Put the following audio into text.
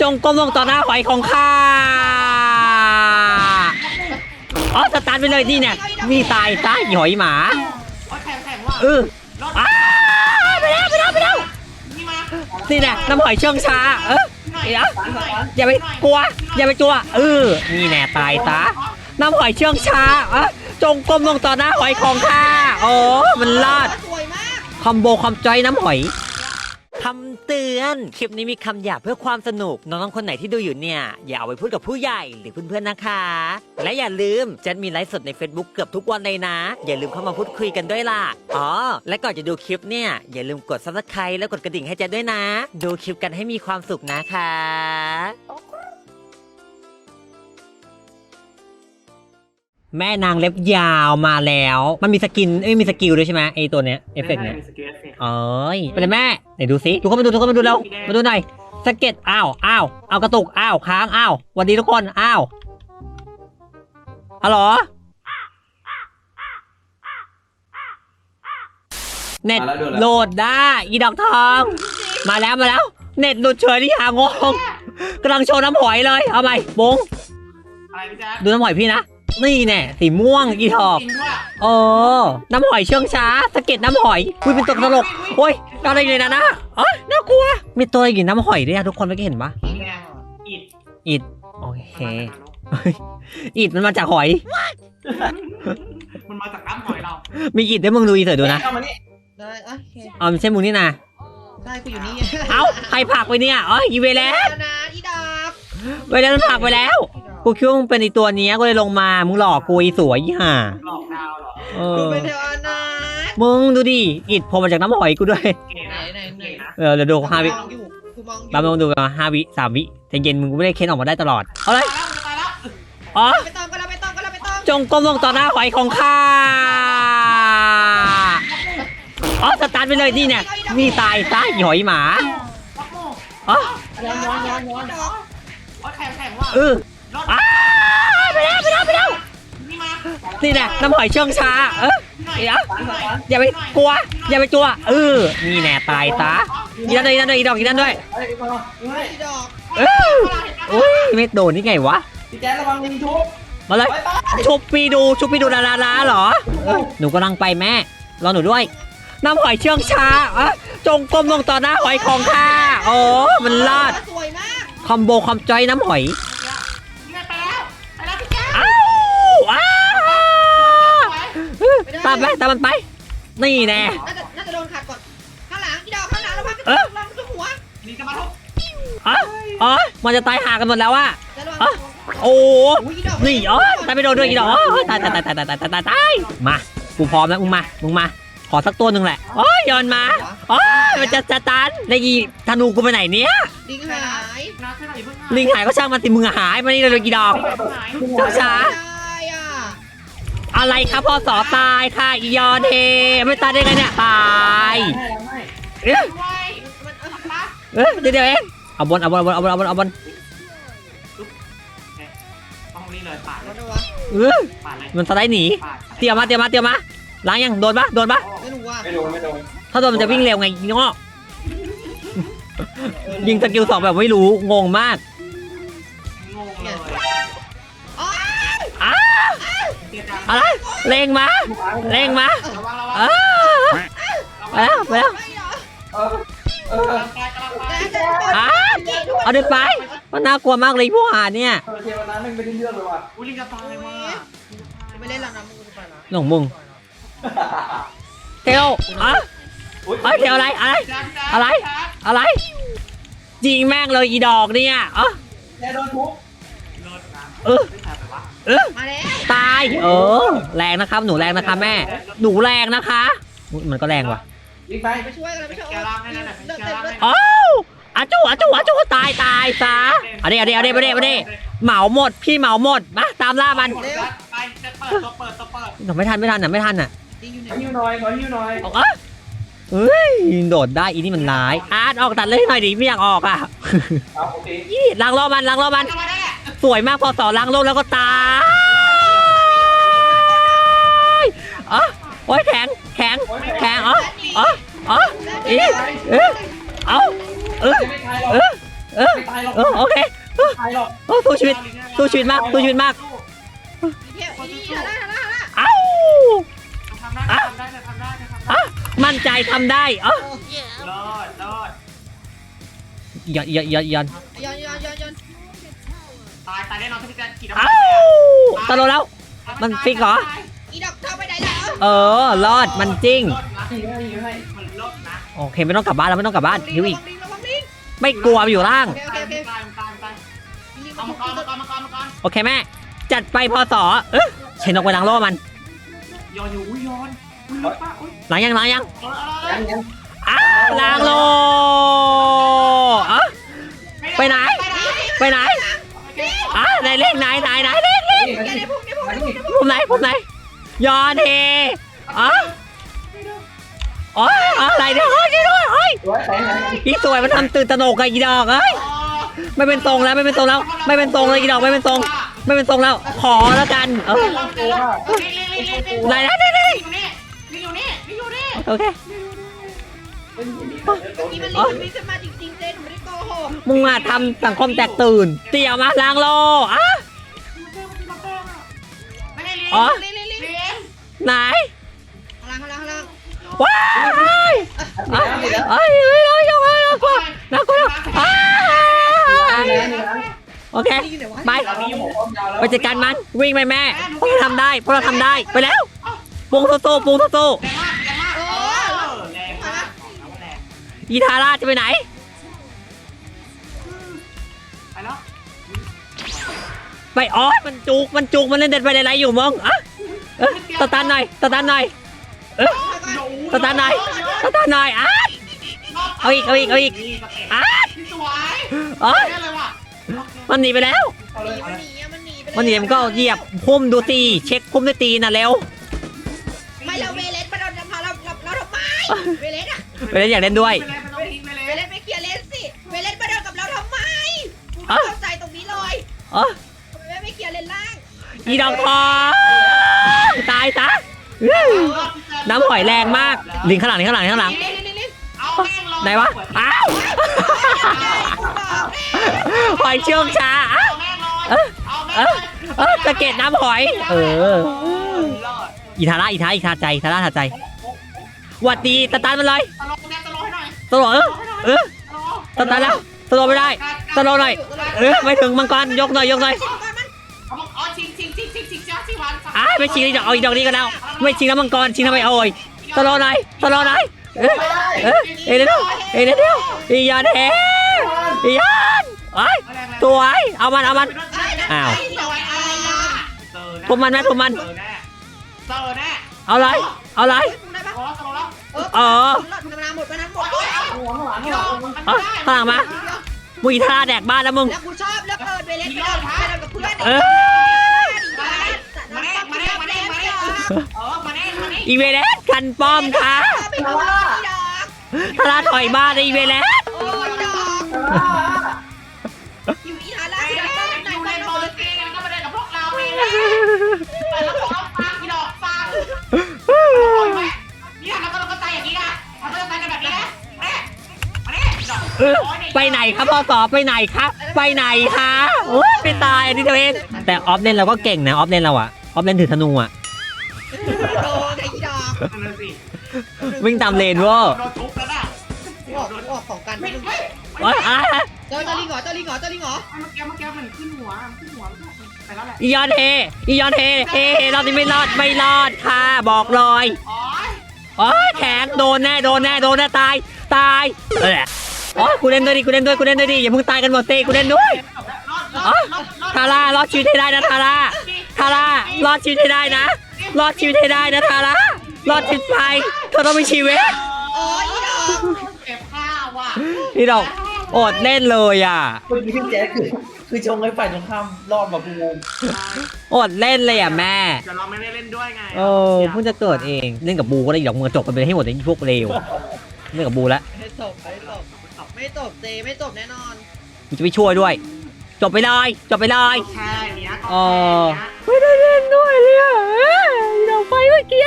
จงก้มลงต่อหน้าหอยของข้าอ๋อสตาร์ทไปเลยนี่เนี่ยนี่ตายตายหอยหมาเออไปแล้วไปแล้วไปแล้วนี่มานี่แน่น้ำหอยเชื่องช้า เอออย่าไปกลัว อย่าไปกลัวเออนี่แน่ตายซะน้ำหอยเชื่องช้าอะจงก้มลงต่อหน้าหอยของข้าโอ้มันลาดคอมโบคอมจอยน้ำหอย คำเตือน คลิปนี้มีคำหยาบเพื่อความสนุก น้องๆคนไหนที่ดูอยู่เนี่ย อย่าเอาไปพูดกับผู้ใหญ่หรือเพื่อนๆนะคะ และอย่าลืมจะมีไลฟ์สดใน Facebook เกือบทุกวันเลยนะ อย่าลืมเข้ามาพูดคุยกันด้วยล่ะ อ๋อ และก่อนจะดูคลิปเนี่ย อย่าลืมกดซับสไคร b e และกดกระดิ่งให้แจ๊ด้วยนะ ดูคลิปกันให้มีความสุขนะคะ แม่นางเล็บยาวมาแล้ว มันมีสกินเอ้ยมีสกิลด้วยใช่ไหมไอตัวเนี้ยเอฟเฟกต์เนี้ยมีสกิลเอฟเฟกต์เอ้ยไปเลยแม่ไหนดูสิทุกคนมาดูทุกคนมาดูแล้วมาดูหน่อยสเก็ตอ้าวอ้าวเอากระตุกอ้าวค้างอ้าวสวัสดีทุกคนอ้าวฮัลโหลเน็ตโหลดได้อีดอกทอง มาแล้วมาแล้ว เน็ตหลุดเฉยที่หางงกำลังโชว์น้ำหอยเลยเอาไปบงอะไรพี่แจ๊คดูน้ำหอยพี่นะ นี่แน่สีม่วงอีทอกจริงด้วยเออน้ำหอยเชื่องช้าสะเก็ดน้ำหอยอุ้ยเป็นตัวตลกโอ้ยอะไรเลยนะนะอ๋อน่ากลัว มีตัวอะไรอยู่น้ำหอยด้วยอะทุกคนไม่อกี้เห็นปะแง่อิดอิดโอเคอิดมันมาจากหอย มันมาจากน้ำหอยเรา มีอิดด้วยมึงดูอีเถอะดูนะเข้ามานี่ได้โอเคอ๋อไม่ใช่มึงนี่นะได้กูอยู่นี่เอ้าใครผลักไปเนี่ยอ๋ออีเวแล้วนะอีดอกเวแล้วมันผลักไปแล้ว กูคิดว่ามึงเป็นไอตัวเนี้ยก็เลยลงมา มึงหลอกกูอีสวยอีห่าหลอกดาวเหรอเอกูอเป็นเทวนามึงดูดิอิดโผล่มาจากน้ำหอยกูด้วย เก๋ไหนนะไหนไหนเก๋นะเออเดี๋ยวดูห้าวิมองอยู่กูมองอยู่แป๊บนึงดูมาห้าวิสามวิแต่เย็นมึงไม่ได้เค้นออกมาได้ตลอด เอาเลยตายแล้วตายแล้วอ๋อไปต้องก็แล้วไปต้องก็แล้วไปต้องจงก้มลงต่อหน้าหอยของข้า อ๋อ สตาร์ทไปเลยนี่เนี่ย นี่ตายตายหอยหมาปักโม่อ๋อย้อนย้อนย้อนย้อนโอ้ยแข็งแข็งว่ะเออรถ อ้าไปแล้วไปแล้วไปแล้วนี่มานี่แน่น้ำหอยเชื่องช้า เอออยเดี๋ยวหน่อยอย่าไปกลัว อย่าไปกลัว เออ นี่แน่ตายซะอีนั่นด้วยอีนั่นด้วยอีดอกอีนั่นด้วยอีดอกเอออุ้ยไม่โดนนี่ไงวะ พี่แจ๊ระวังลิงทุบมาเลย ชุบปีดูชุบปีดูดาราลาเหรอ หนูกำลังไปแม่ รอหนูด้วย น้ำหอยเชื่องช้าอะจงก้มลงต่อหน้าหอยของข้าโอ้มันลาด คอมโบคอมจอยน้ำหอยามไปตามมันไป นี่แน่น่าจะน่าจะโดนขัดก่อนข้างหลังอีดอกข้างหลังแล้วพักเอ๊ะลองทุกหัวนี่จะมาทุบอ๋ออ๋อมันจะตายหากันหมดแล้วอะแล้วระวังอะโอ้อุ้ยอีดอกนี่อ๋อตายไปโดนด้วยอีดอกอ๋อตายตายตายตายตายตายตายตายมากูพร้อมแล้วมึงมามึงมา ขอสักตัวหนึ่งแหละโอ้ยโยนมาโอ้ยมันจะจะตันในอีธนูกูไปไหนเนี่ยดิงหายนะแค่ไหนเพิ่งหายลิงหายก็ช่างมันสิมึงอะหายมานี่เลยกี่ดอกเพิ่งหายช้าช้าได้อะๆ อะไรครับพอสอตายค่ะอียอนเทไม่ตายได้ไงเนี่ยตายเอ๊ะไว้มันเออปะเอ๊ะเดี๋ยวเดี๋ยวเองเอาบนเอาบนเอาบนเอาบนเอาบนเอาบนต้องนี่เลยปาดเลมันยเอาวะเออปาดเลยมันสไลด์หนีปาดเตรียมมาเตรียมมาเตรียมมาล้างยังโดนปะโดนปะไม่รู้ว่าไม่โดนไม่โดนถ้าโดนมันจะวิ่งเร็วไงงอยิงสกิลสองแบบไม่รู้งงมากงงเลย อะไรเร่งมาเร่งมาระวังระวังอ้าไปแล้วไปแล้วไม่เหรอเออกำลังไปกำลังไปแต่แต่คนอ้าเอาเดินไปมันน่ากลัวมากเลยพวกหาเนี่ยเทวนาไม่ได้เลือกเลยว่ะอุ้ยลิงจะตายว่ะไม่เล่นแล้วนะมึงไปนะหลงมึงเทลอะเฮ้ยเทลอะไรอะไรอะไรอะไรยิงแม่งเลยอีดอกเนี่ยอ๋อแกโดนทุบโดนนะเออไม่ตายแต่ว่าเออมาแล้วตาย เออ แรงนะครับ หนูแรงนะคะแม่ หนูแรงนะคะอุ๊ยมันก็แรงว่ะลิงไปไปช่วยกันไปช่วยแกล่างให้นั่นน่ะเลือดแกเต็มล่างเลือให้ดอ้าวอาจูอาจูอาจูตายตายซะเอาดิเอาดิเอาดิเอาดิเอาดิเหมาหมด พี่เหมาหมมดมาตามล่ามันไปจะเปิดตัวเปิดตัวเปิดหนูไม่ทันไม่ทันอะไม่ทันอะดิงอยู่ไหนขอหิ้วหน่อยขอหิ้วหน่อยออกอะเฮ้ยยิงโดดได้อีนี่มันร้าย อาร์ตออกตัดเลยหน่อยดิไม่อยากออกอะเอาโอเคยี่ล้างรอบมันล้างรอบมันทำไมได้แหละสวยมากพอสอล้างโลกแล้วก็ตายอ๋อ โอ้ยแข็งแข็งแข็งอ๋ออ๋ออ๋ออีเออเอาเออเออเออเออโอเคตายหรอกโอ้สู้ชีวิตสู้ชีวิตมากสู้ชีวิตมากเอ้าทำได้ทำได้ทำได้ทำได้อะมั่นใจทำได้เออรอดรอดย้อนย้อนย้อนย้อนย้อนย้อนย้อนย้อนตายตายแน่นอนถ้าพี่แจ๊กินเอ้าตะโลแล้ว มันฟิกเหรออีดอ เออรอดมันจริงรอดนะให้ให้มันรอดนะโอเคไม่ต้องกลับบ้านแล้วไม่ต้องกลับบ้านฮิวอีกระวังลิงไม่กลัวมันอยู่ล่างโอเคโอเคโอเคตายตายตายลิงเอามัมานก่อนมาก่อนมาก่อนมาก่อนโอเคแม่ จัดไปพอสอเออเชนออกไปล้างโล่มันย้อนอยู่อุ้ยย้อนอุ้ยรถป่ะอุ้ยล้างยังล้างยังเอาเอาเอาอ้าวล้างโล่อะไปไหน ไปไหนอะไหนเลขไหนไหนไหนเลขเลขแกได้พุ่งได้พุ่งได้พุ่งได้พุ่งผมไหนผมไหน ยอนเฮอ๋ออ๋ออะไรเนี่ยเฮ้ยช่วยด้วยเฮ้ยอีสวยมันทำตื่นตระหนกกับอีดอกเอ้ยไม่เป็นทรงแล้วไม่เป็นทรงแล้ว ไม่เป็นทรงเลยอีดอกไม่เป็นทรงไม่เป็นทรงแล้ว ขอแล้วกันเออไหนนะไหนไหนนี่อยู่นี่นี่อยู่นี่โอเคนี่มันลิงลิงจะมาจริงๆเจ๊หนูไม่ได้โกหกมึงมาทำสังคมแตกตื่นเตี่ยวมาล้างโลอะไม่ได้เลี้ย ไหนข้างล่างข้างล่างข้างล่างว้ายเอ้ยเอ้ยเอ้ยเอ้ยยังไงน่ากลัวน่ากลัวอ้ายโอเคลิงอยู่ไหนวะไปเรามีหมูไปจัดการมันวิ่งไปแม่พวกเราทำได้พวกเราทำได้ไปแล้วปุงโตโตปุงโตโตแรงมากแรงมากเออแรงมากเอาแรงอีทาร่าจะไปไหนไปแล้วไปอ๋อมันจุกมันจุกมันเล่นเด็ดไปไหนอยู่มึงอะ เอ้ยตะตันหน่อยตะตันหน่อยเอ้ยตะตันหน่อยตะตันหน่อยอะเอาอีกเอาอีกเอาอีกอะสวยอ๋อได้เลยว่ะมันหนีไปแล้วมันหนีมันหนีอะมันหนีไปเลยมันหนีมันก็เหยียบพุ่มดูตีเช็คพุ่มด้วยตีน่ะเร็วไม่เราเวเลสมาเราจะพาเราเราเราทำไมเวเลสอะไปเล่นอยากเล่นด้วย ไปเลยไปต้องทิ้งไปเลยเวเลสไม่เคลียร์เลนสิเวเลสมาเดินกับเราทำไมกูไม่เข้าใจตรงนี้เลยอ๋อทำไมไม่เคลียร์เลนล่างอีดอกทอง ตายซะน้ำหอยแรงมาก ลิงข้างหลังลิงข้างหลังลิงข้างหลังลิงลิงลิงลิงเอาแม่งลงไหนวะ อ้าวหอยเชื่องช้าอ้าวเอาแม่งลงเออเอาแม่เองอเออตะเกียบน้ำหอย เออรอดอีทาร่าอีทาอีทาใจอีทาร่าทาใจหวัดดีตะตันมันเลยตลกแม่ตลกให้หน่อยตลอดเออเออตะตันแล้วตลอดไม่ได้ตลอดหน่อย เออไม่ถึงมังกรยกหน่อยยกหน่อย ไม่ชิงอีดอกเอาอีดอกนี้ก็แล้วไม่ชิงแล้วมังกรชิงทำไมโอ้ยตลอดหน่อยตลอดหน่อยเออเออเอเดยวเอเดยวอียอนเฮอียอนไอ้ยสวยเอามันเอามันอ้าวเจออะไรล่ะเจอแน่พวกมันไหมพวกมันเจอแน่เจอแน่เอาเลยเอาเลยได้ปะโอ้ตลกแล้วเออหลอดพลังหมดไปนั้นหมดเออข้างหลังมามึงอีทาร่าแดกบ้านแล้วมึงแล้วกูชอบเลือกเอิญเวเลสไปเดินไปเดินกับเพื่อนเออ มาเน่มาเน่มาเน่มาเน่เออมาเน่มาเน่อีเวเลสกันป้อมค่ะไปดูดอกทาร่าถอยบ้านเลยอีเวเลสโอ้ยดอกอยู่อีทาร่าไอ้ที่เล่เรานต้องไหนอยู่ไปในนโมอนเลกุลก็มาเล่นกับพวกเราเองแต่เราบอกเราฟังอีดอกฟังโอ้ยแม่เนี่ยเราก็เราก็ใจอย่างนี้นะเราก็จะใจกันแบบนี้นะมาเน่มาเน่ดอกเออไปไหนครับพ่อสอบไปไหนครับไปไหนคะโอ้ยไปตายอันนี้เดียวเองแต่ออฟเลนเราก็เก่งนะออฟเลนเราอะออฟเลนถือธนูอะโดนไอ้ ดอกนั่นสิวิ่งตามเลนเวอร์โดนทุบแล้วน่ะออกออกของกันไม่ไม่ไม่โอ๊ยอะเจ้าเจ้าลิงเหรอเจ้าลิงเหรอเจ้าลิงเหรอเมื่อกี้เมื่อกี้มันขึ้นหัวขึ้นหัวไปแล้วแหละอียอนเฮอียอนเฮเฮเฮรอบนี้ไม่รอดไม่รอดค่ะบอกเลยอ๋อโอ้ยแข็งโดนแน่โดนแน่โดนแน่ตายตายเออโอ้ยกูเล่นด้วยดิกูเล่นด้วยกูเล่นด้วยดิอย่าเพิ่งตายกันหมดสิกูเล่นด้วยรอดรอดรอดทาร่ารอดชีวิตให้ได้นะทาร่าทาร่ารอดชีวิตให้ได้นะรอดชีวิตให้ได้นะทาร่า รอดชีวิตไปเธอต้องมีชีวิตโอ้ยดอกเก็บข้าวว่ะพี่ดอกอดเล่นเลยอะเมื่อกี้พี่แจ๊คคือคือชงให้ฝ่ายตรงข้ามรอดมาบูมอดเล่นเลยอะแม่เดี๋ยวเราไม่ได้เล่นด้วยไงเออเพิ่งจะเกิดเองเล่นกับบูก็ได้ดอกมือจบกันไปให้หมดเลยพวกเลวเล่นกับบูแล้วไม่จบไม่จบไม่จบเจไม่จบแน่นอนกูจะไปช่วยด้วย จบไปเลยจบไปเลยแค่เนี้ยก็เอแค่อเนี้ยไม่ได้เล่นด้วยเลยอะดอกไฟเมื่อกี้